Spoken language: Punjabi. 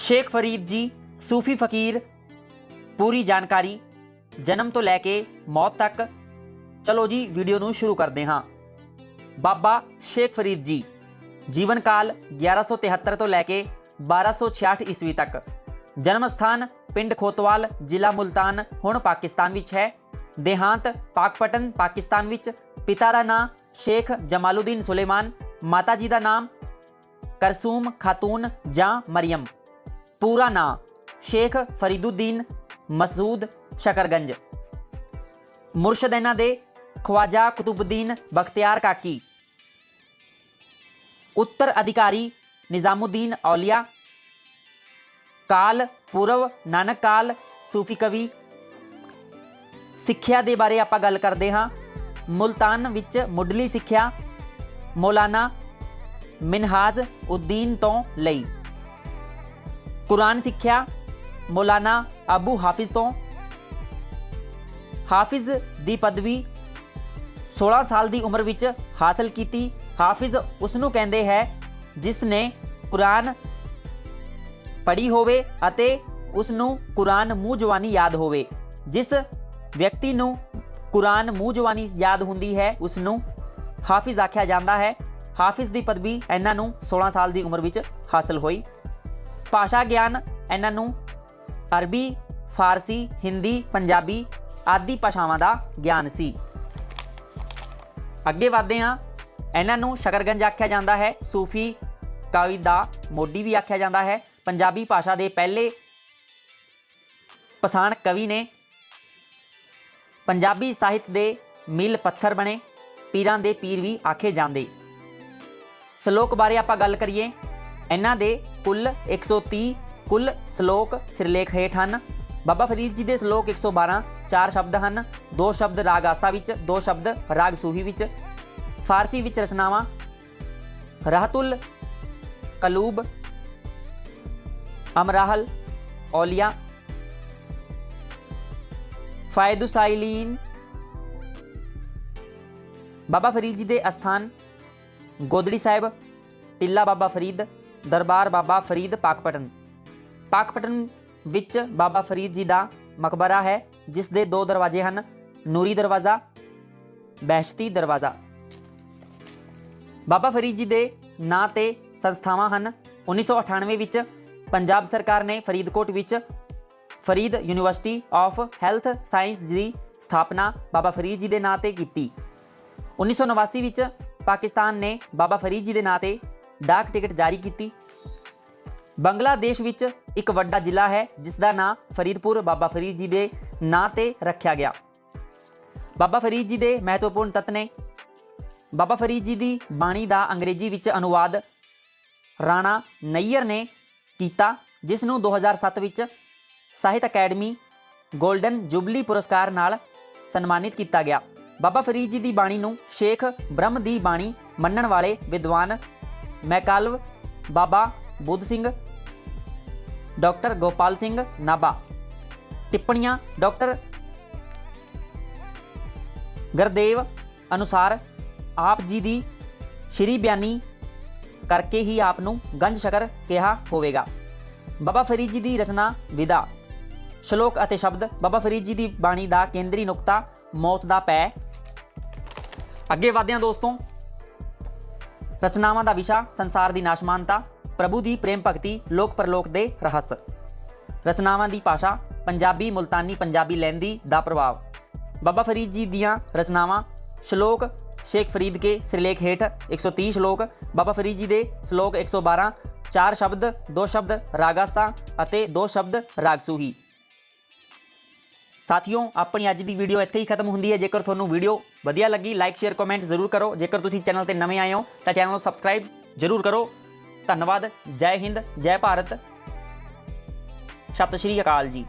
ਸ਼ੇਖ ਫਰੀਦ ਜੀ, ਸੂਫੀ ਫਕੀਰ, ਪੂਰੀ ਜਾਣਕਾਰੀ, ਜਨਮ ਤੋਂ ਲੈ ਕੇ ਮੌਤ ਤੱਕ। ਚਲੋ ਜੀ, ਵੀਡੀਓ ਨੂੰ ਸ਼ੁਰੂ ਕਰਦੇ ਹਾਂ। ਬਾਬਾ ਸ਼ੇਖ ਫਰੀਦ ਜੀ ਜੀਵਨ ਕਾਲ 1173 ਤੋਂ ਲੈ ਕੇ 1266 ਈਸਵੀ ਤੱਕ। ਜਨਮ ਸਥਾਨ ਪਿੰਡ ਖੋਤਵਾਲ, ਜ਼ਿਲ੍ਹਾ ਮੁਲਤਾਨ, ਹੁਣ ਪਾਕਿਸਤਾਨ ਵਿੱਚ ਹੈ। ਦੇਹਾਂਤ ਪਾਕਪਟਨ, ਪਾਕਿਸਤਾਨ ਵਿੱਚ। ਪਿਤਾ ਦਾ ਨਾਮ ਸ਼ੇਖ ਜਮਾਲੁਦੀਨ ਸੁਲੇਮਾਨ, ਮਾਤਾ ਜੀ ਦਾ ਨਾਮ ਕਰਸੂਮ, ਖਾਤੂਨ ਜਾਂ ਮਰੀਮ। ਪੂਰਾ ਨਾਂ ਸ਼ੇਖ ਫਰੀਦੁਦੀਨ ਮਸੂਦ ਸ਼ਕਰਗੰਜ। ਮੁਰਸ਼ਦ ਇਹਨਾਂ ਦੇ ਖਵਾਜਾ ਕੁਤਬਦੀਨ ਬਖਤਿਆਰ ਕਾਕੀ। ਉੱਤਰ ਅਧਿਕਾਰੀ ਨਿਜ਼ਾਮੁਦੀਨ ਔਲੀਆ। ਕਾਲ ਪੂਰਵ ਨਾਨਕ ਕਾਲ ਸੂਫੀ ਕਵੀ। ਸਿੱਖਿਆ ਦੇ ਬਾਰੇ ਆਪਾਂ ਗੱਲ ਕਰਦੇ ਹਾਂ। ਮੁਲਤਾਨ ਵਿੱਚ ਮੁੱਢਲੀ ਸਿੱਖਿਆ ਮੌਲਾਨਾ ਮਿਨਹਾਜ਼ ਉਦੀਨ ਤੋਂ ਲਈ। ਕੁਰਾਨ ਸਿੱਖਿਆ ਮੌਲਾਨਾ ਅਬੂ ਹਾਫਿਜ਼ ਤੋਂ। ਹਾਫਿਜ਼ ਦੀ ਪਦਵੀ 16 ਸਾਲ ਦੀ ਉਮਰ ਵਿੱਚ ਹਾਸਲ ਕੀਤੀ। ਹਾਫਿਜ਼ ਉਸ ਨੂੰ ਕਹਿੰਦੇ ਹੈ, ਜਿਸ ਨੇ ਕੁਰਾਨ ਪੜ੍ਹੀ ਹੋਵੇ ਅਤੇ ਉਸ ਨੂੰ ਕੁਰਾਨ ਮੂੰਹ ਜਵਾਨੀ ਯਾਦ ਹੋਵੇ। ਜਿਸ ਵਿਅਕਤੀ ਨੂੰ ਕੁਰਾਨ ਮੂੰਹ ਜਵਾਨੀ ਯਾਦ ਹੁੰਦੀ ਹੈ ਉਸ ਨੂੰ ਹਾਫਿਜ਼ ਆਖਿਆ ਜਾਂਦਾ ਹੈ। ਹਾਫਿਜ਼ ਦੀ ਪਦਵੀ ਇਹਨਾਂ ਨੂੰ 16 ਸਾਲ ਦੀ ਉਮਰ ਵਿੱਚ ਹਾਸਲ ਹੋਈ। ਭਾਸ਼ਾ ਗਿਆਨ, ਇਹਨਾਂ ਨੂੰ ਅਰਬੀ, ਫਾਰਸੀ, ਹਿੰਦੀ, ਪੰਜਾਬੀ ਆਦਿ ਭਾਸ਼ਾਵਾਂ ਦਾ ਗਿਆਨ ਸੀ। ਅੱਗੇ ਵਧਦੇ ਹਾਂ। ਇਹਨਾਂ ਨੂੰ ਸ਼ਕਰਗੰਜ ਆਖਿਆ ਜਾਂਦਾ ਹੈ, ਸੂਫੀ ਕਵੀ ਦਾ ਮੋਢੀ ਵੀ ਆਖਿਆ ਜਾਂਦਾ ਹੈ। ਪੰਜਾਬੀ ਭਾਸ਼ਾ ਦੇ ਪਹਿਲੇ ਪਛਾਣ ਕਵੀ ਨੇ ਪੰਜਾਬੀ ਸਾਹਿਤ ਦੇ ਮੀਲ ਪੱਥਰ ਬਣੇ, ਪੀਰਾਂ ਦੇ ਪੀਰ ਵੀ ਆਖੇ ਜਾਂਦੇ। ਸ਼ਲੋਕ ਬਾਰੇ ਆਪਾਂ ਗੱਲ ਕਰੀਏ। ਇਹਨਾਂ ਦੇ ਕੁੱਲ 130 ਕੁੱਲ ਸ਼ਲੋਕ ਸਿਰਲੇਖ ਹੇਠ ਹਨ। ਬਾਬਾ ਫਰੀਦ ਜੀ ਦੇ ਸ਼ਲੋਕ 112 ਚਾਰ ਸ਼ਬਦ ਹਨ, ਦੋ ਸ਼ਬਦ ਰਾਗ ਆਸਾ ਵਿੱਚ, ਦੋ ਸ਼ਬਦ ਰਾਗ ਸੂਹੀ ਵਿੱਚ, ਫਾਰਸੀ ਵਿੱਚ ਰਚਨਾਵਾਂ, ਰਹਤੁਲ, ਕਲੂਬ, ਅਮਰਾਹਲ, ਔਲੀਆ, ਫਾਇਦੁਸਾਇਲੀਨ। ਬਾਬਾ ਫਰੀਦ ਜੀ ਦੇ ਅਸਥਾਨ ਗੋਦੜੀ ਸਾਹਿਬ, ਟਿੱਲਾ ਬਾਬਾ ਫਰੀਦ ਦਰਬਾਰ ਬਾਬਾ ਫਰੀਦ ਪਾਕਪਟਨ। ਪਾਕਪਟਨ ਵਿੱਚ ਬਾਬਾ ਫਰੀਦ ਜੀ ਦਾ ਮਕਬਰਾ ਹੈ, ਜਿਸ ਦੇ ਦੋ ਦਰਵਾਜ਼ੇ ਹਨ, ਨੂਰੀ ਦਰਵਾਜ਼ਾ, ਬਹਿਸ਼ਤੀ ਦਰਵਾਜ਼ਾ। ਬਾਬਾ ਫਰੀਦ ਜੀ ਦੇ ਨਾਂ ਤੇ ਸੰਸਥਾਵਾਂ ਹਨ। 1998 ਵਿੱਚ ਪੰਜਾਬ ਸਰਕਾਰ ਨੇ ਫਰੀਦਕੋਟ ਵਿੱਚ Farid university of health science ਦੀ ਸਥਾਪਨਾ ਬਾਬਾ ਫਰੀਦ ਜੀ ਦੇ ਨਾਂ ਤੇ ਕੀਤੀ। 1989 ਵਿੱਚ ਪਾਕਿਸਤਾਨ ਨੇ ਬਾਬਾ ਫਰੀਦ ਜੀ ਦੇ ਨਾਂ ਤੇ ਡਾਕ ਟਿਕਟ ਜਾਰੀ ਕੀਤੀ। ਬੰਗਲਾਦੇਸ਼ ਵਿੱਚ ਇੱਕ ਵੱਡਾ ਜ਼ਿਲ੍ਹਾ ਹੈ ਜਿਸ ਦਾ ਨਾਂ ਫਰੀਦਪੁਰ ਬਾਬਾ ਫਰੀਦ ਜੀ ਦੇ ਨਾਂ ਤੇ ਰੱਖਿਆ ਗਿਆ। ਬਾਬਾ ਫਰੀਦ ਜੀ ਦੇ ਮਹੱਤਵਪੂਰਨ ਤੱਤ ਨੇ ਬਾਬਾ ਫਰੀਦ ਜੀ ਦੀ ਬਾਣੀ ਦਾ ਅੰਗਰੇਜ਼ੀ ਵਿੱਚ ਅਨੁਵਾਦ ਰਾਣਾ ਨਈਅਰ ਨੇ ਕੀਤਾ, ਜਿਸ ਨੂੰ 2007 ਵਿੱਚ ਸਾਹਿਤ ਅਕੈਡਮੀ 골ਡਨ ਜੁਬਲੀ ਪੁਰਸਕਾਰ ਨਾਲ ਸਨਮਾਨਿਤ ਕੀਤਾ ਗਿਆ। ਬਾਬਾ ਫਰੀਦ ਜੀ ਦੀ ਬਾਣੀ ਨੂੰ ਸ਼ੇਖ ਬ੍ਰਹਮ ਦੀ ਬਾਣੀ ਮੰਨਣ ਵਾਲੇ ਵਿਦਵਾਨ ਮੈਕਾਲਵ ਬਾਬਾ ਬੁੱਧ ਸਿੰਘ, ਡਾਕਟਰ ਗੋਪਾਲ ਸਿੰਘ ਨਾਭਾ। ਟਿੱਪਣੀਆਂ ਡਾਕਟਰ ਗੁਰਦੇਵ ਅਨੁਸਾਰ ਆਪ ਜੀ ਦੀ ਸ਼੍ਰੀ ਬਿਆਨੀ ਕਰਕੇ ਹੀ ਆਪ ਨੂੰ ਗੰਜ ਸ਼ਕਰ ਕਿਹਾ ਹੋਵੇਗਾ। ਬਾਬਾ ਫਰੀਦ ਜੀ ਦੀ ਰਚਨਾ ਵਿਦਾ। ਸ਼ਲੋਕ ਅਤੇ ਸ਼ਬਦ ਬਾਬਾ ਫਰੀਦ ਜੀ ਦੀ ਬਾਣੀ ਦਾ ਕੇਂਦਰੀ ਨੁਕਤਾ ਮੌਤ ਦਾ ਪੈ। ਅੱਗੇ ਵਧਦੇ ਦੋਸਤੋ ਰਚਨਾਵਾਂ ਦਾ ਵਿਸ਼ਾ, ਸੰਸਾਰ ਦੀ ਨਾਸ਼ਮਾਨਤਾ, ਪ੍ਰਭੂ ਦੀ ਪ੍ਰੇਮ ਭਗਤੀ, ਲੋਕ ਪਰਲੋਕ ਦੇ ਰਹੱਸ। ਰਚਨਾਵਾਂ ਦੀ ਭਾਸ਼ਾ, ਪੰਜਾਬੀ ਮੁਲਤਾਨੀ ਪੰਜਾਬੀ ਲਹਿੰਦੀ ਦਾ ਪ੍ਰਭਾਵ। ਬਾਬਾ ਫਰੀਦ ਜੀ ਦੀਆਂ ਰਚਨਾਵਾਂ, ਸ਼ਲੋਕ ਸ਼ੇਖ ਫਰੀਦ ਕੇ ਸਿਰਲੇਖ ਹੇਠ 130 ਸ਼ਲੋਕ, ਬਾਬਾ ਫਰੀਦ ਜੀ ਦੇ ਸ਼ਲੋਕ 112 ਚਾਰ ਸ਼ਬਦ, ਦੋ ਸ਼ਬਦ ਰਾਗਾਸਾ ਅਤੇ ਦੋ ਸ਼ਬਦ ਰਾਗਸੂਹੀ। ਸਾਥੀਓ, ਆਪਣੀ ਅੱਜ ਦੀ ਵੀਡੀਓ ਇੱਥੇ ਹੀ ਖਤਮ ਹੁੰਦੀ ਹੈ। ਜੇਕਰ ਤੁਹਾਨੂੰ ਵੀਡੀਓ ਵਧੀਆ ਲੱਗੀ ਲਾਈਕ ਸ਼ੇਅਰ ਕਮੈਂਟ ਜ਼ਰੂਰ ਕਰੋ। ਜੇਕਰ ਤੁਸੀਂ ਚੈਨਲ ਤੇ ਨਵੇਂ ਆਏ ਹੋ, ਤਾਂ ਚੈਨਲ ਨੂੰ ਸਬਸਕ੍ਰਾਈਬ ਜ਼ਰੂਰ ਕਰੋ। ਧੰਨਵਾਦ। ਜੈ ਹਿੰਦ, ਜੈ ਭਾਰਤ। ਸਤਿ ਸ਼੍ਰੀ ਅਕਾਲ ਜੀ।